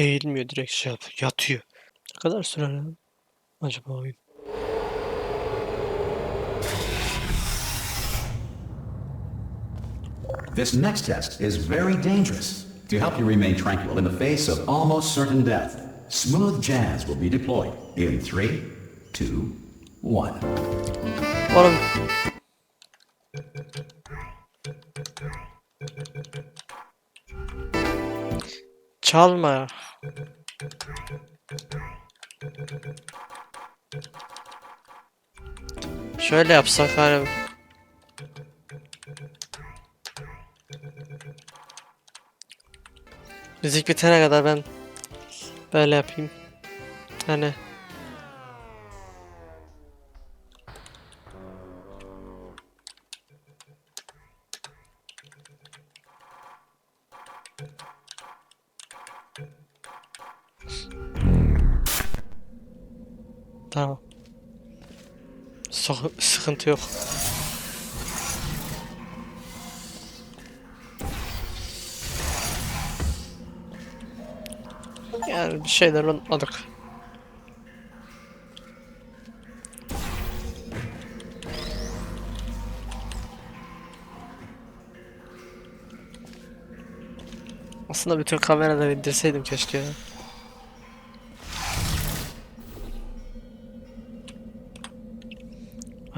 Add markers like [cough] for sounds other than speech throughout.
eğilmiyor direkt şey yapıyor. Yatıyor. Ne kadar sürer acaba oyun? This next test is very dangerous. To help you remain tranquil in the face of almost certain death, smooth jazz will be deployed in three, two, one. Oğlum. Çalma Şöyle yapsak hani. Müzik bitene kadar ben böyle yapayım. Hani sıkıntı yok. Yani bir şeyler unutmadık. Aslında bütün kameraları indirseydim keşke ya.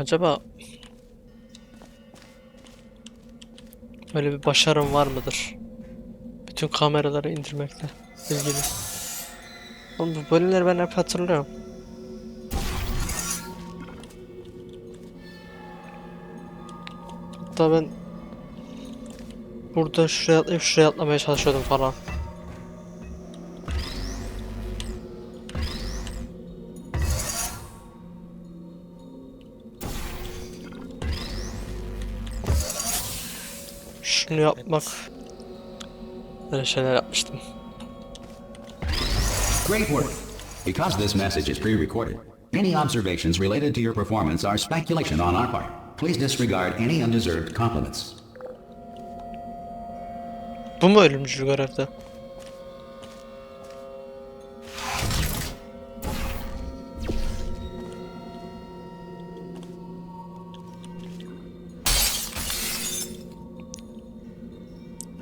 Acaba öyle bir başarım var mıdır? Bütün kameraları indirmekle ilgili. Oğlum bu bölümleri ben hep hatırlıyorum. Hatta ben burada şuraya atlayıp şuraya atlamaya çalışıyordum falan. Şunu yapmak. Böyle şeyler yapmıştım. Great work. Because this message is pre-recorded, any observations related to your performance are speculation on our part. Please disregard any undeserved compliments. Bu mu ölümcül görevde?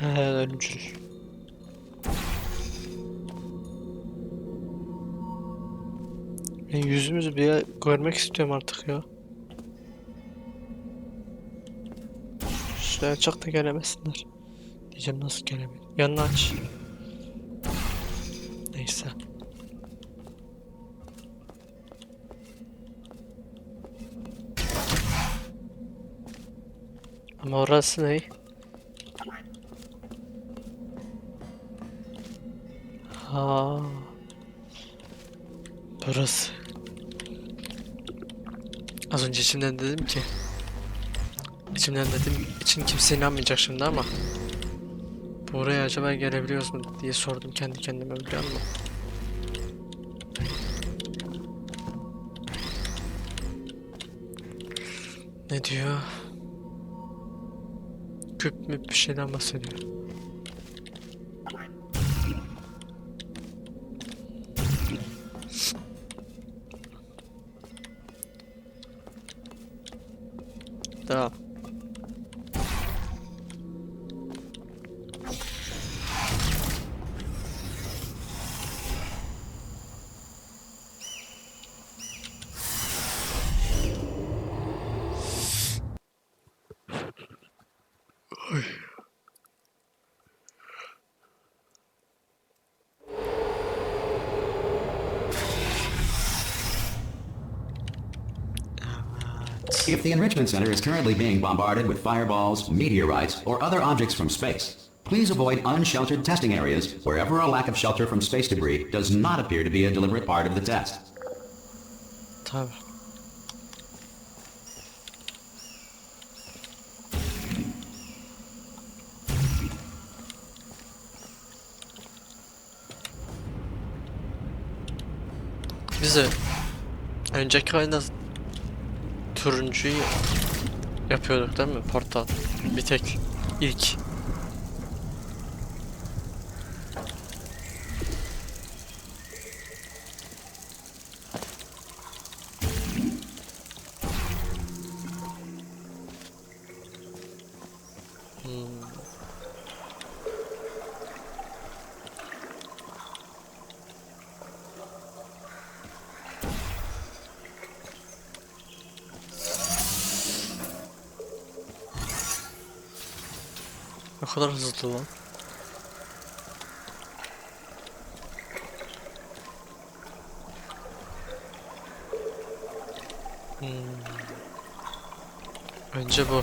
He ölümcül. Ben yüzümüzü bir görmek istiyorum artık ya. Şuraya çok da gelemesinler. Diyeceğim nasıl gelemiyor. Yanını aç. Neyse. Ama orası ne? Ha. Burası. Az önce içimden dedim ki İçimden dedim için kimse inanmayacak şimdi ama Buraya acaba gelebiliyoruz mu diye sordum kendi kendime biliyor musun? Ne diyor? Küp mü bir şeyden bahsediyor. If the Enrichment Center is currently being bombarded with fireballs, meteorites, or other objects from space, please avoid unsheltered testing areas wherever a lack of shelter from space debris does not appear to be a deliberate part of the test. Bize önceki oyunda turuncuyu yapıyorduk değil mi? Portal. Bir tek ilk. Ne kadar hızlı lan. Hmm. Önce bu.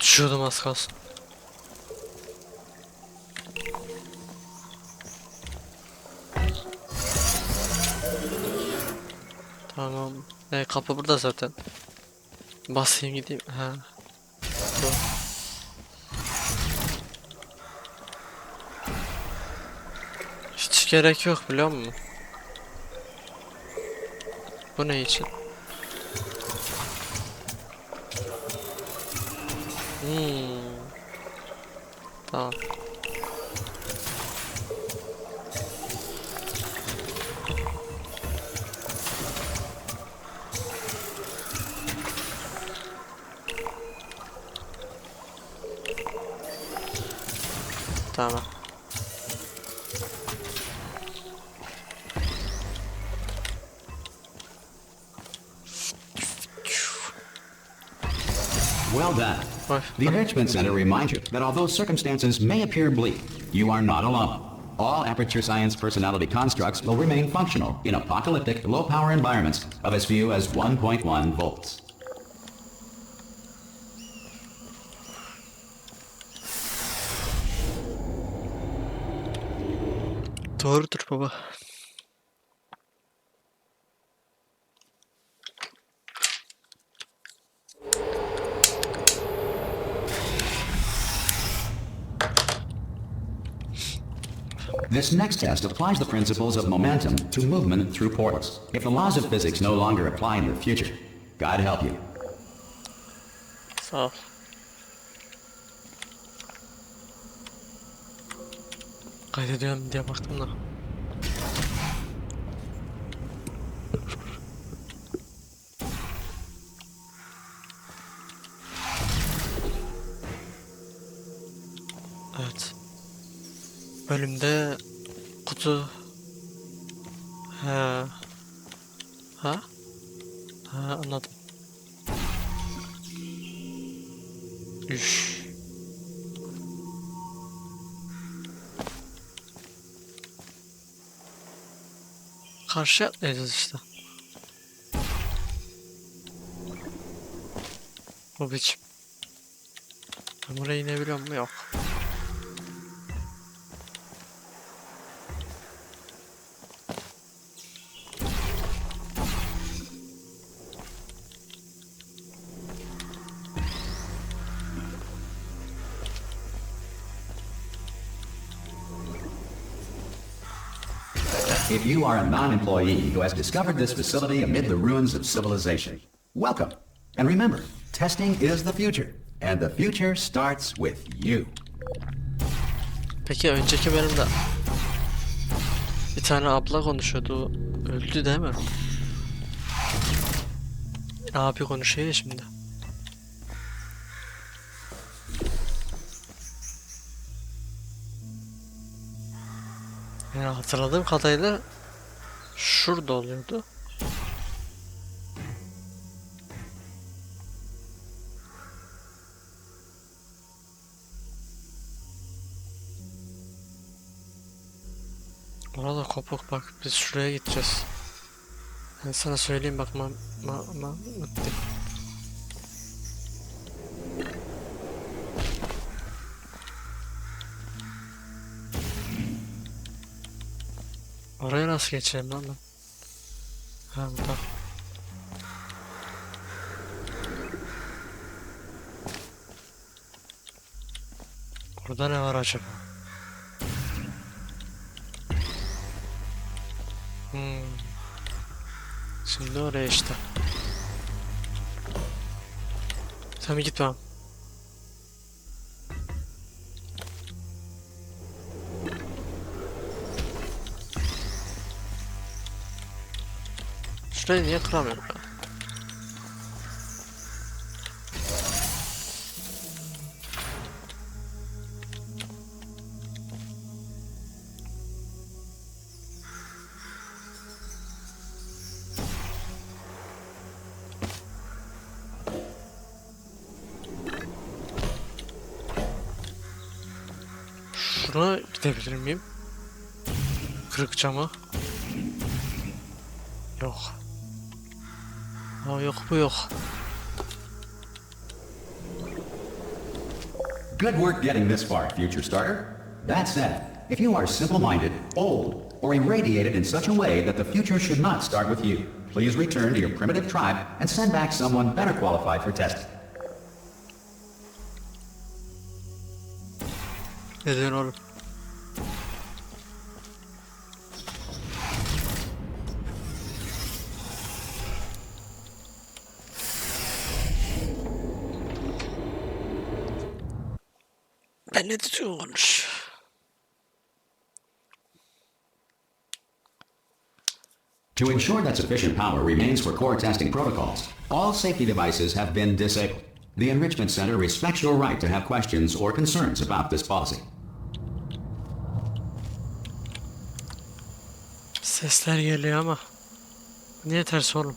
Düşüyordum az kalsın. Tamam. E, kapı burada zaten. Basayım gideyim. Ha. Hiç gerek yok biliyor musun? Bu ne için? Hmm. Tamam. Tamam. Well done. The Enrichment Center reminds you that although circumstances may appear bleak, you are not alone. All Aperture Science personality constructs will remain functional in apocalyptic, low-power environments of as few as 1.1 volts. Doğrudur baba. This next test applies the principles of momentum to movement through portals. If the laws of physics no longer apply in the future, God help you. Sağ ol. Kaydediyorum diye baktım da. Evet. Bölümde kutu Karşı atlayacağız işte. Bu biçim. Ben buraya inebiliyor mu? Yok. You are a non-employee who has discovered this facility amid the ruins of civilization, welcome. And remember, testing is the future, and the future starts with you. Peki önceki bölümde bir tane abla konuşuyordu. Öldü değil mi? Abi konuşuyor şimdi. Yani hatırladığım kadarıyla şurada oluyordu. Orada kopuk bak biz şuraya gideceğiz. Ben sana söyleyeyim bak ma ma ma Mutti. Oraya nasıl geçeceğim lan ben? Ha burada. Ne var acaba? Hmm. Şimdi oraya işte. Sen bir git bakalım. Şurayı niye kıramıyorum ben? Şuna gidebilir miyim? Kırık camı. Yok. Aa, yok bu yok. Good work getting this far, future starter. That said, if you are simple-minded, old, or irradiated in such a way that the future should not start with you, please return to your primitive tribe and send back someone better qualified for testing. Ne diyorsun oğlum? Ben ne diyorsun konuş? To ensure that sufficient power remains for core testing protocols, all safety devices have been disabled. The Enrichment Center respects your right to have questions or concerns about this policy. Sesler geliyor ama. Niye ters oğlum?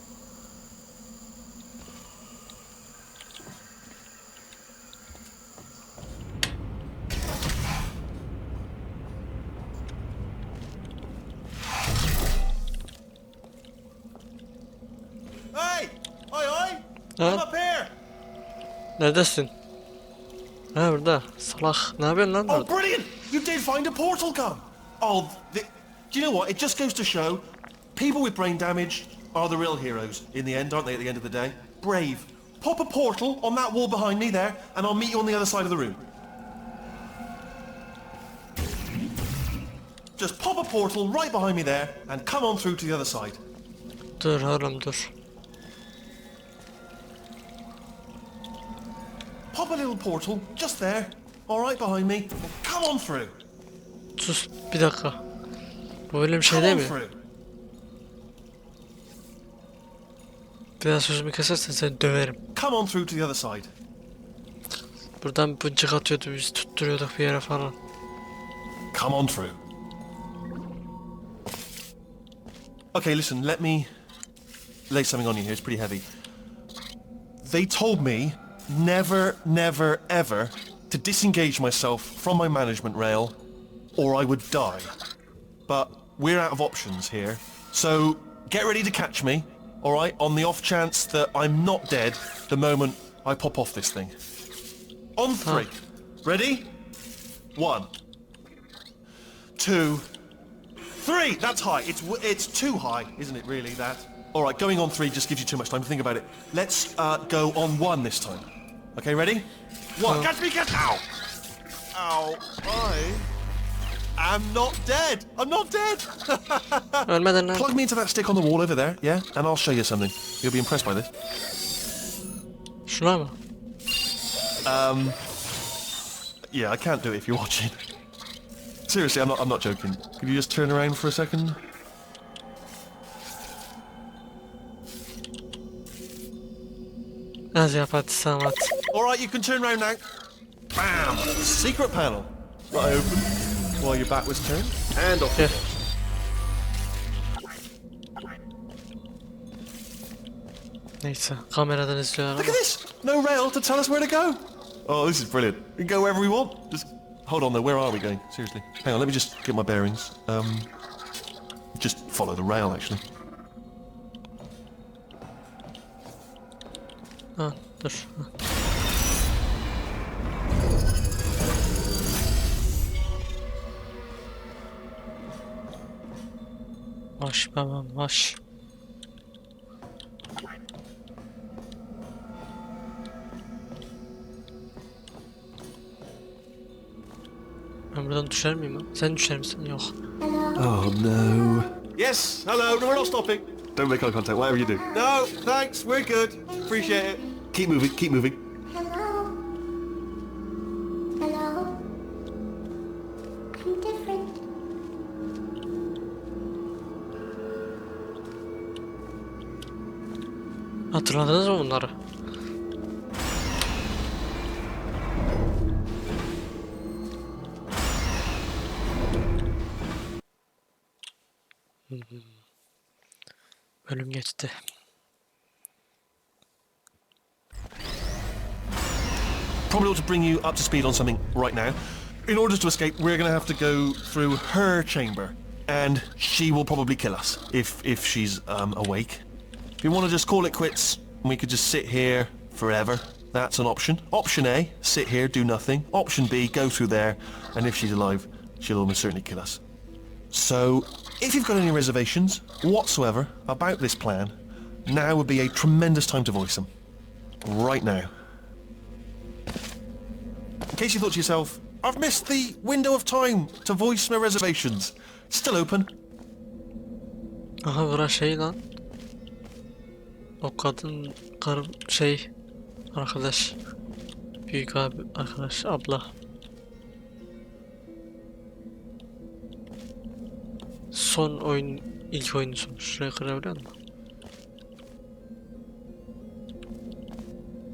Hey! Oi, oi! Huh? I'm up here! Neredesin? Ha burada. Salak. Ne yapıyorsun lan Oh, brilliant! You did find a portal gun! Oh, the, do you know what? It just goes to show people with brain damage are the real heroes in the end, aren't they, at the end of the day? Brave. Pop a portal on that wall behind me there, and I'll meet you on the other side of the room. Just pop a portal right behind me there, and come on through to the other side. Dur oğlum dur. Pop a little portal, just there, all right behind me. Come on through. Sus bir dakika. Bu öyle bir şey değil mi? through. Bir daha sözümü kesersen seni döverim. Come on through to the other side. Buradan bıncık atıyordu biz tutturuyorduk bir yere falan. Come on through. Okay, listen, let me lay something on you here. It's pretty heavy. They told me never, never, ever to disengage myself from my management rail or I would die. But we're out of options here. So get ready to catch me, alright, on the off chance that I'm not dead the moment I pop off this thing. On three. Ready? One. Two. Three! That's high. It's it's too high, isn't it? Really, that. All right, going on three just gives you too much time to think about it. Let's uh, go on one this time. Okay, ready? One. Catch me, catch. Ow. Ow. I am not dead. I'm not dead. [laughs] Plug me into that stick on the wall over there, yeah, and I'll show you something. You'll be impressed by this. Şuna um, mı? Yeah, I can't do it if you're [laughs] watching. Seriously, I'm not. I'm not joking. Could you just turn around for a second? Hadi yap hadi sen at. All right, you can turn around now. Bam! Secret panel. Right open. While your back was turned. And off. Gel. Neyse kameradan izliyorlar Look at this. No rail to tell us where to go. Oh, this is brilliant. We can go wherever we want. Just hold on though. Where are we going? Seriously. Hang on. Let me just get my bearings. Um, just follow the rail actually. Ha dur. Ha. Maş babam maş. Ben buradan düşer miyim lan? Sen düşer misin? Yok. Oh no. Yes. Hello. No, we're not stopping. Don't make eye contact. Whatever you do. No. Thanks. We're good. Appreciate it. Keep moving. Keep moving. Hello. Hello. I'm different. Hatırladınız mı bunları? Bölüm geçti. Probably ought to bring you up to speed on something right now. in order to escape, we're going to have to go through her chamber, and she will probably kill us if if she's um, awake. If you want to just call it quits, we could just sit here forever. That's an option. Option A, sit here, do nothing. Option B, go through there, and if she's alive, she'll almost certainly kill us. So, if you've got any reservations whatsoever about this plan, now would be a tremendous time to voice them. Right now. In case you thought to yourself, I've missed the window of time to voice my reservations. Still open. Şey lan. O kadın karı şey arkadaş. Büyük abi arkadaş abla. Son oyun ilk oyunu son. Şuraya kırabiliyor musun?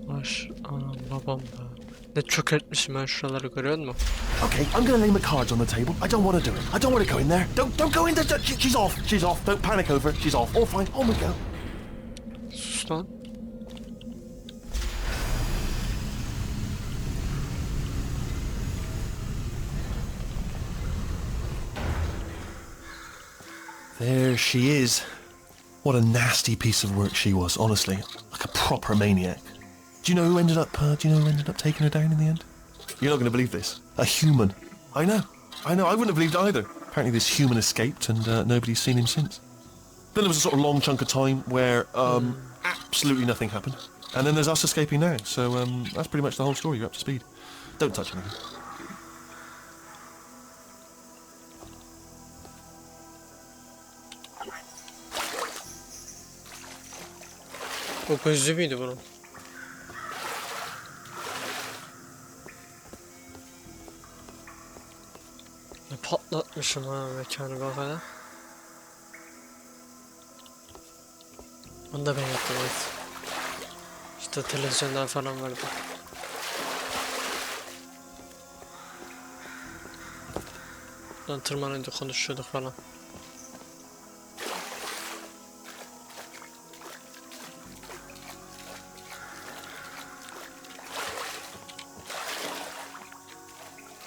Baş anam babam da. Ne çökertmişim ben şuraları görüyor musun? Okay, I'm gonna lay my cards on the table. I don't want to do it. I don't want to go in there. Don't don't go in there. She- she's off. She's off. Don't panic over. it. She's off. All fine. On we go. There she is. What a nasty piece of work she was, honestly. Like a proper maniac. Do you know who ended up, uh, do you know who ended up taking her down in the end? You're not going to believe this. A human. I know. I know. I wouldn't have believed either. Apparently this human escaped and uh, nobody's seen him since. Then there was a sort of long chunk of time where um, absolutely nothing happened. And then there's us escaping now. So um, that's pretty much the whole story. You're up to speed. Don't touch anything. Patlatmışım ha mekanı bak. Onu da ben yaptım evet. İşte televizyonlar falan vardı. Lan tırmanınca konuşuyorduk falan.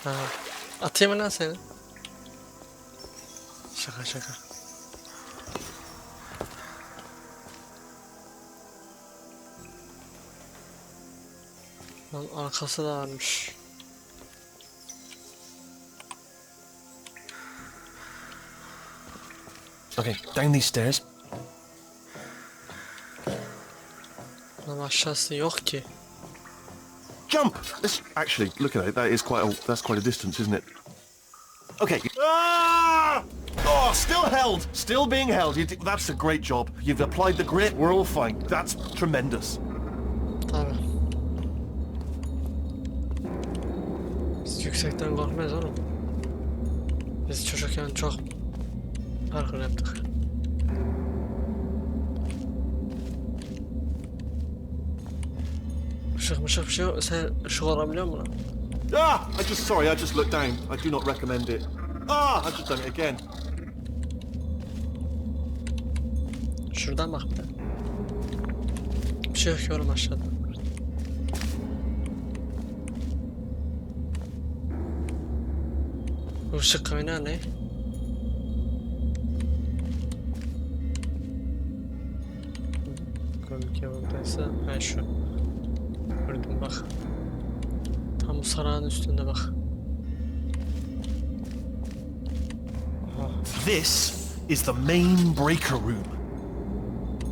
Ha. Atayım mı lan seni? Şaka şaka. Lan arkası da varmış. Okay, down these stairs. Lan aşağısı yok ki. Jump! This, actually, look at it. That is quite a, that's quite a distance, isn't it? Okay. Ah! Oh, still held. Still being held. You that's a great job. You've applied the grit. We're all fine. That's tremendous. Yüksekten korkmayız oğlum. Biz çocukken çok parkur yaptık. Işık mışık bir şey yok. Sen ışık alabiliyor musun? Ah! I just sorry. I just looked down. I do not recommend it. Ah! I've just done it again. Şuradan bak bir de. Bir şey yok oğlum aşağıda. This is the main breaker room.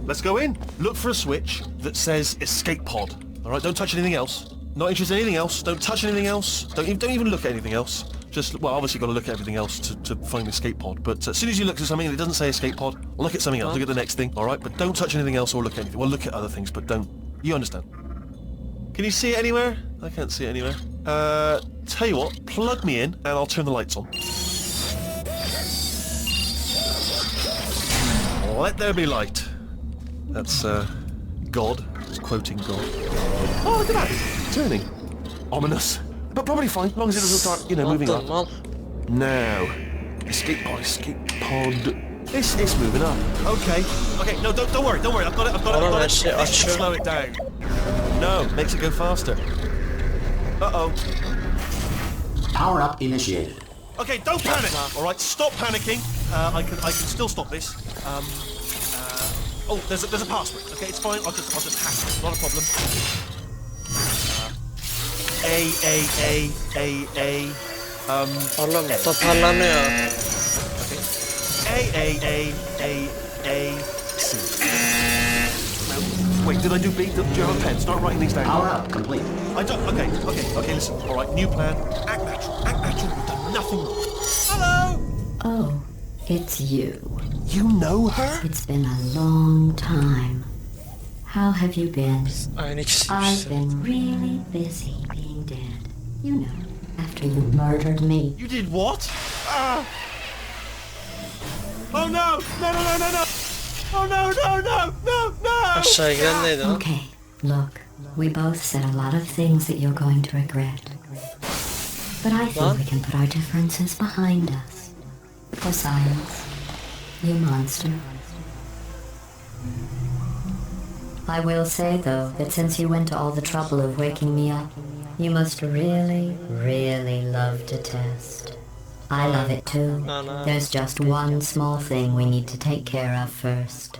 Let's go in. Look for a switch that says escape pod. All right, don't touch anything else. Not interested in anything else. Don't touch anything else. Don't even, don't even look at anything else. Just well, obviously you've got to look at everything else to, to find the escape pod. But as soon as you look at something and it doesn't say escape pod, look at something else. Look at the next thing. All right, but don't touch anything else or look at anything. Well, look at other things, but don't. You understand? Can you see it anywhere? I can't see it anywhere. Uh, tell you what, plug me in and I'll turn the lights on. Let there be light. That's, uh, God. It's quoting God. Oh, look at that. Turning. Ominous. But probably fine, as long as it doesn't start, you know, moving Aptal up. mal. Now. Escape pod, escape pod. It's, it's moving up. Okay. Okay, no, don't, don't worry, don't worry. I've got it, I've got it, I've got it. şey This should slow it down. No, makes it go faster. Uh-oh. Power up initiated. Okay, don't panic. All right, stop panicking. Uh, I can I can still stop this. Um, uh, oh, there's a, there's a password. Okay, it's fine. I'll just I'll just hack it. Not a problem. A A A A A. Um. Oğlum toparlanıyor. Okay. A A A A A C. Now, wait, did I do B? Do you have a pen? Start writing these down. Power up complete. I don't. Okay, okay, okay. Listen. All right, new plan. Act natural. Act natural. You've done nothing wrong. Hello. Oh, it's you. You know her? It's been a long time. How have you been? Aynı kişi I've işte. been really busy being dead. You know, after you murdered me. You did what? Ah! Oh no! No no no no no! Oh no no no no no! Aşağı giden neydi lan? Okay, look, we both said a lot of things that you're going to regret. But I think What? we can put our differences behind us. For science, you monster. I will say, though, that since you went to all the trouble of waking me up, you must really, really love to test. I love it too. There's just one small thing we need to take care of first.